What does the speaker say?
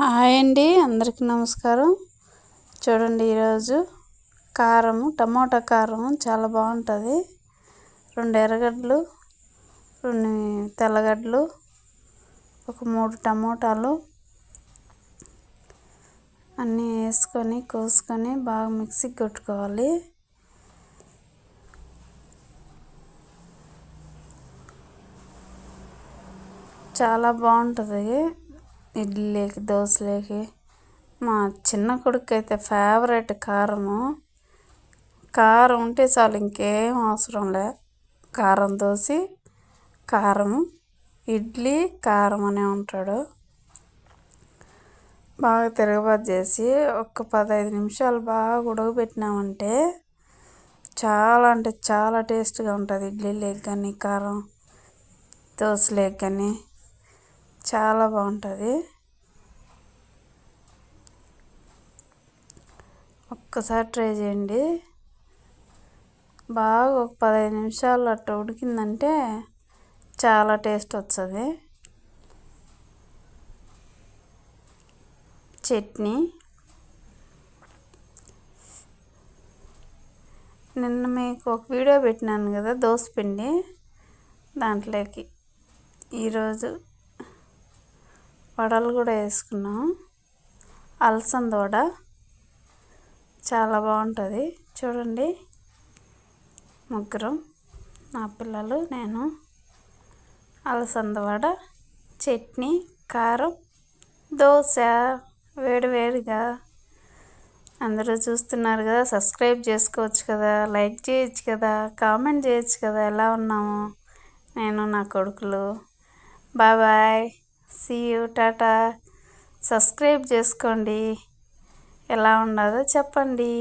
Hi అండి అందరికీ నమస్కారం. చూడండి ఈరోజు కారం టమోటా కారం చాలా బాగుంటుంది. రెండు ఎర్రగడ్డలు రెండు తెల్లగడ్డలు ఒక మూడు టమోటాలు అన్నీ వేసుకొని కోసుకొని బాగా మిక్సీకి కొట్టుకోవాలి. చాలా బాగుంటుంది. ఇడ్లీకి దోశలోకి. మా చిన్న కొడుకు అయితే ఫేవరెట్ కారము. కారం ఉంటే చాలు ఇంకేం అవసరం లే. కారం దోశ కారం ఇడ్లీ కారం అనే ఉంటాడు. బాగా తిరగబాటు చేసి ఒక పదహైదు నిమిషాలు బాగా ఉడకబెట్టినామంటే చాలా అంటే చాలా టేస్ట్గా ఉంటుంది. ఇడ్లీ ఇడ్లీలోకి కానీ కారం దోశ దోశలోకి కానీ చాలా బాగుంటుంది. ఒక్కసారి ట్రై చేయండి. బాగా ఒక పదహైదు నిమిషాలు అట్లా ఉడికిందంటే చాలా టేస్ట్ వస్తుంది. చట్నీ. నిన్న మీకు ఒక వీడియో పెట్టినాను కదా పిండి. దాంట్లోకి ఈరోజు వడలు కూడా వేసుకున్నాం. అలసంద వడ చాలా బాగుంటుంది. చూడండి. ముగ్గురం. నా పిల్లలు నేను. అలసంద వడ చట్నీ కారం దోశ. వేడి వేడిగా. అందరూ చూస్తున్నారు కదా సబ్స్క్రైబ్ చేసుకోవచ్చు కదా లైక్ చేయొచ్చు కదా కామెంట్ చేయొచ్చు కదా ఎలా ఉన్నాము? నేను నా కొడుకులు. Bye bye. See you Tata subscribe చేసుకోండి. ఎలా ఉన్నదో చెప్పండి.